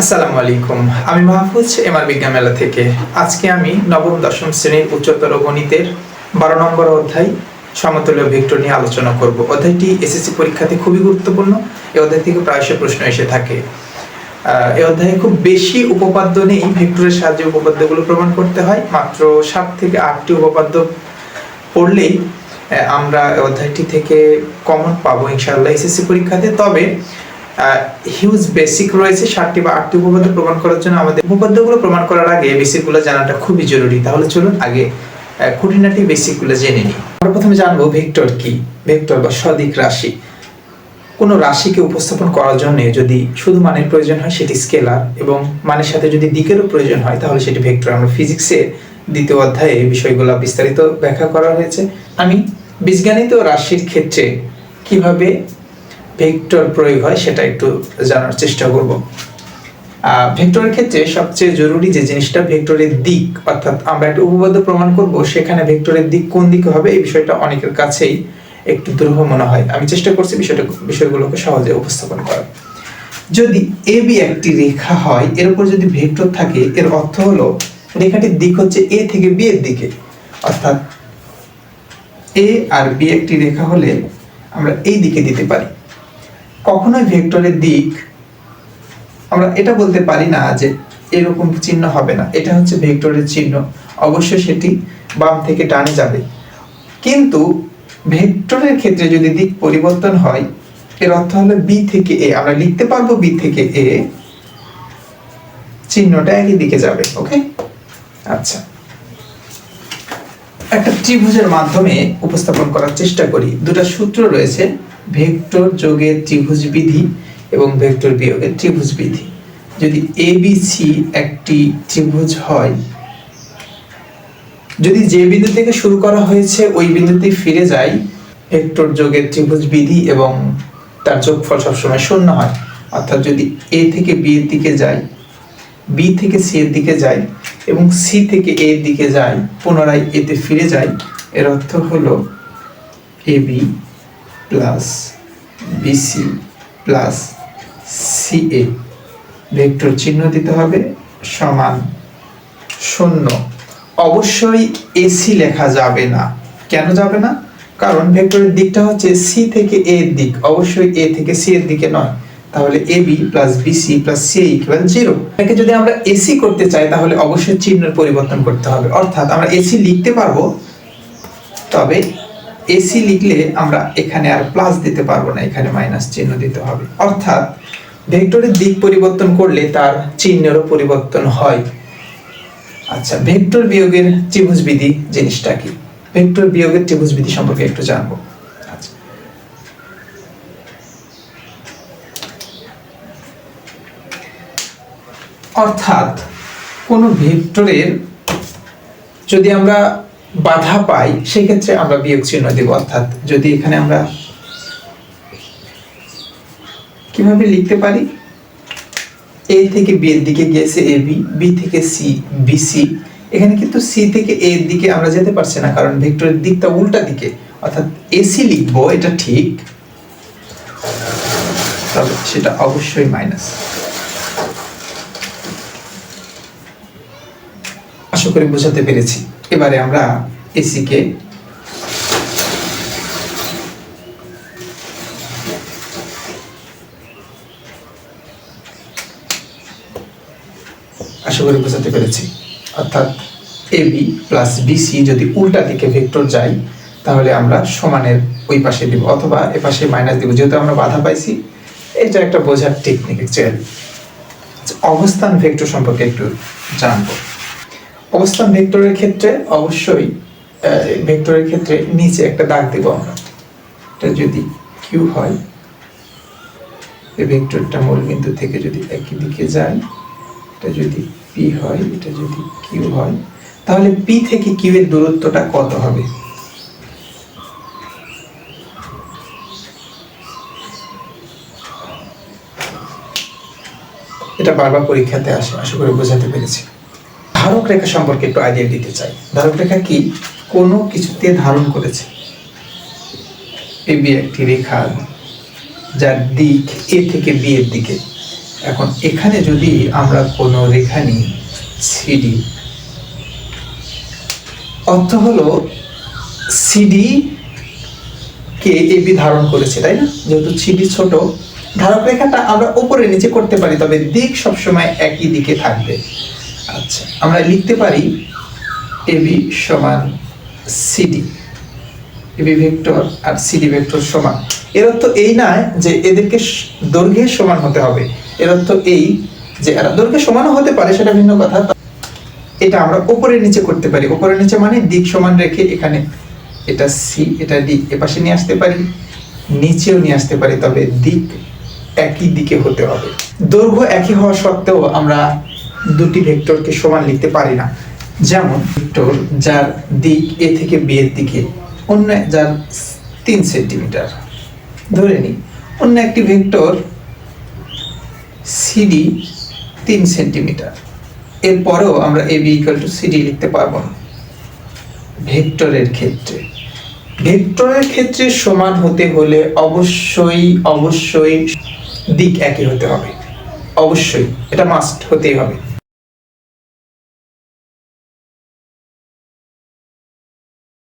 আসসালামু আলাইকুম। আমি মাহফুজ এমআর বিজ্ঞান মেলা থেকে। আজকে আমি নবম, দশম শ্রেণির উচ্চতর গণিতের বারো নম্বর অধ্যায় সমতুল্য ভেক্টর নিয়ে আলোচনা করব। অধ্যায়টি এসএসসি পরীক্ষাতে খুবই গুরুত্বপূর্ণ। এই অধ্যায় থেকে প্রায়শই প্রশ্ন এসে থাকে। এই অধ্যায়ে খুব বেশি উপপাদ্য নেই। ভেক্টরের সাহায্যে উপপাদ্যগুলো প্রমাণ করতে হয়। মাত্র সাত থেকে আটটি উপপাদ্য পড়লেই আমরা অধ্যায়টি থেকে কমন পাবো ইনশাআল্লাহ এসএসসি পরীক্ষাতে। তবে হিউজ বেসিক রয়েছে, সাতটি বা আটটি উপপাদ্য প্রমাণ করার জন্য আমাদের উপপাদ্যগুলো প্রমাণ করার আগে বেসিকগুলো জানাটা খুবই জরুরি। তাহলে চলুন আগে খুঁটিনাটি বেসিকগুলো জেনে নিই। আমরা প্রথমে জানব ভেক্টর কি? ভেক্টর বা সদিক রাশি। কোনো রাশিকে উপস্থাপন করার জন্য যদি শুধু মানের প্রয়োজন হয়, সেটি স্কেলার এবং মানের সাথে যদি দিকেরও প্রয়োজন হয়, তাহলে সেটি ভেক্টর। আমরা ফিজিক্সে দ্বিতীয় অধ্যায়ে বিষয়গুলো বিস্তারিত ব্যাখ্যা করা হয়েছে। আমি বীজগণিত রাশির ক্ষেত্রে কীভাবে ভেক্টর প্রয়োগ হয়, সেটা একটু জানার চেষ্টা করব। ভেক্টরের ক্ষেত্রে সবচেয়ে জরুরি যে জিনিসটা ভেক্টরের দিক, অর্থাৎ আমরা একটা উপপাদ্য প্রমাণ করব, সেখানে ভেক্টরের দিক কোন দিকে হবে, এই বিষয়টা অনেকের কাছেই একটু দুরূহ মনে হয়। আমি চেষ্টা করছি বিষয়টা, বিষয়গুলোকে সহজে উপস্থাপন করার। যদি এ বি একটি রেখা হয়, এর উপর যদি ভেক্টর থাকে, এর অর্থ হলো রেখাটির দিক হচ্ছে এ থেকে বি এর দিকে। অর্থাৎ এ আর বি একটি রেখা হলে আমরা এই দিকে দিতে পারি। কখনোই ভেক্টরের দিক আমরা এটা বলতে পারি না যে এরকম চিহ্ন হবে না। এটা হচ্ছে ভেক্টরের চিহ্ন। অবশ্যই সেটি বাম থেকে ডানে যাবে। কিন্তু ভেক্টরের ক্ষেত্রে যদি দিক পরিবর্তন হয়, এর অর্থ হলো বি থেকে এ। আমরা লিখতে পারব বি থেকে এ। চিহ্নটা একই দিকে যাবে, ওকে? আচ্ছা। একটা ত্রিভুজের মাধ্যমে উপস্থাপন করার চেষ্টা করি। দুটো সূত্র রয়েছে। ভেক্টর যোগের ত্রিভুজ বিধি এবং ভেক্টর বিয়োগের ত্রিভুজ বিধি যদি এ সি একটি ত্রিভুজ হয়, যদি যে বিন্দু থেকে শুরু করা হয়েছে ওই বিন্দুতে ফিরে যায়, ভেক্টর যোগের ত্রিভুজ বিধি এবং তার যোগফল সবসময় শূন্য হয়। অর্থাৎ যদি এ থেকে বি এর দিকে যায়, বি থেকে সি এর দিকে যায় এবং সি থেকে এ এর দিকে যায়, পুনরায় এতে ফিরে যায়, এর অর্থ হলো A B plus BC plus C A vector চিহ্ন দিতে হবে সমান শূন্য। অবশ্যই এসি লেখা যাবে না। কেন যাবে না? কারণ ভেক্টরের দিকটা হচ্ছে সি থেকে এ এর দিক। অবশ্যই এ থেকে সি এর দিকে নয়। তাহলে A B plus BC plus C equal zero এটাকে যদি আমরা এসি করতে চাই, তাহলে অবশ্যই চিহ্নের পরিবর্তন করতে হবে। অর্থাৎ আমরা এসি লিখতে পারব, তবে এসি লিখলে আমরা এখানে আর প্লাস দিতে পারব না, এখানে মাইনাস চিহ্ন দিতে হবে। অর্থাৎ ভেক্টরের দিক পরিবর্তন করলে তার চিহ্নেরও পরিবর্তন হয়। আচ্ছা ভেক্টর বিয়োগের ত্রিভুজ বিধি জিনিসটা কি? ভেক্টর বিয়োগের ত্রিভুজ বিধি সম্পর্কে একটু জানব। আচ্ছা। অর্থাৎ কোনো ভেক্টরের যদি আমরা বাধা পাই, সেক্ষেত্রে আমরা বিয়োগ চিহ্ন দেব, অর্থাৎ যদি এখানে আমরা কীভাবে লিখতে পারি? এ থেকে বি এর দিকে গিয়েছে এ বি বি থেকে সি বি সি এখানে কিন্তু সি থেকে এ এর দিকে আমরা যেতে পারছি না, কারণ ভেক্টরের দিকটা উল্টা দিকে। অর্থাৎ এসি লিখব, এটা ঠিক। তবে সেটা অবশ্যই মাইনাস। আশা করি বোঝাতে পেরেছি। এবারে আমরা এসি কে আশা করি বোঝাতে পেরেছি। অর্থাৎ এ, বি প্লাস বিসি যদি উল্টা দিকে ভেক্টর যাই তাহলে আমরা সমানের ওই পাশে দিব, অথবা এ পাশে মাইনাস দিব, যেহেতু আমরা বাধা পাইছি এটা একটা বোঝার টেকনিক অবস্থান ভেক্টর সম্পর্কে একটু জানব। অবস্থান ভেক্টরের ক্ষেত্রে অবশ্যই ভেক্টরের ক্ষেত্রে নিচে একটা দাগ দেব আমরা। এটা যদি কিউ হয় এই ভেক্টরটা মূল বিন্দু থেকে যদি একই দিকে যায়, এটা যদি পি হয়, এটা যদি কিউ হয়, তাহলে পি থেকে কিউ এর দূরত্বটা কত হবে? এটা বারবার পরীক্ষাতে আসে, আশা করি বোঝাতে পেরেছি। ধারক রেখা সম্পর্কে একটু আইডিয়া দিতে চাই। ধারক রেখা কি কোনো কিছুতে ধারণ করেছে? এবি একটি রেখা, যার দিক এ থেকে বি এর দিকে। এখন এখানে যদি আমরা কোনো রেখা নিই সিডি অর্থ হলো সিডি কে এবি ধারণ করেছে, তাই না? যেহেতু সিডি ছোট, ধারক রেখাটা আমরা উপরে নিচে করতে পারি, তবে দিক সবসময় একই দিকে থাকবে। আচ্ছা আমরা লিখতে পারি এবি সমান সিডি এবি ভেক্টর আর সিডি ভেক্টর সমান। এর অর্থ এই নয় যে এদেরকে দৈর্ঘ্যের সমান হতে হবে। এর অর্থ এই যে এরা দৈর্ঘ্যের সমানও হতে পারে, সেটা ভিন্ন কথা। এটা আমরা উপরে নিচে করতে পারি। উপরে নিচে মানে দিক সমান রেখে এখানে এটা সি এটা ডি এপাশে নিয়ে আসতে পারি, নিচেও নিয়ে আসতে পারি, তবে দিক একই দিকে হতে হবে। দৈর্ঘ্য একই হওয়া সত্ত্বেও আমরা দুটি ভেক্টরকে সমান লিখতে পারি না। যেমন ভেক্টর যার দিক এ থেকে বি এর দিকে, অন্য যার তিন সেন্টিমিটার। ধরে নিই, অন্য একটি ভেক্টর সিডি তিন সেন্টিমিটার। এরপরেও আমরা A B equal to CD লিখতে পারব না। ভেক্টরের ক্ষেত্রে। ভেক্টরের ক্ষেত্রে সমান হতে হলে অবশ্যই অবশ্যই দিক একই হতে হবে। অবশ্যই, এটা মাস্ট হতেই হবে।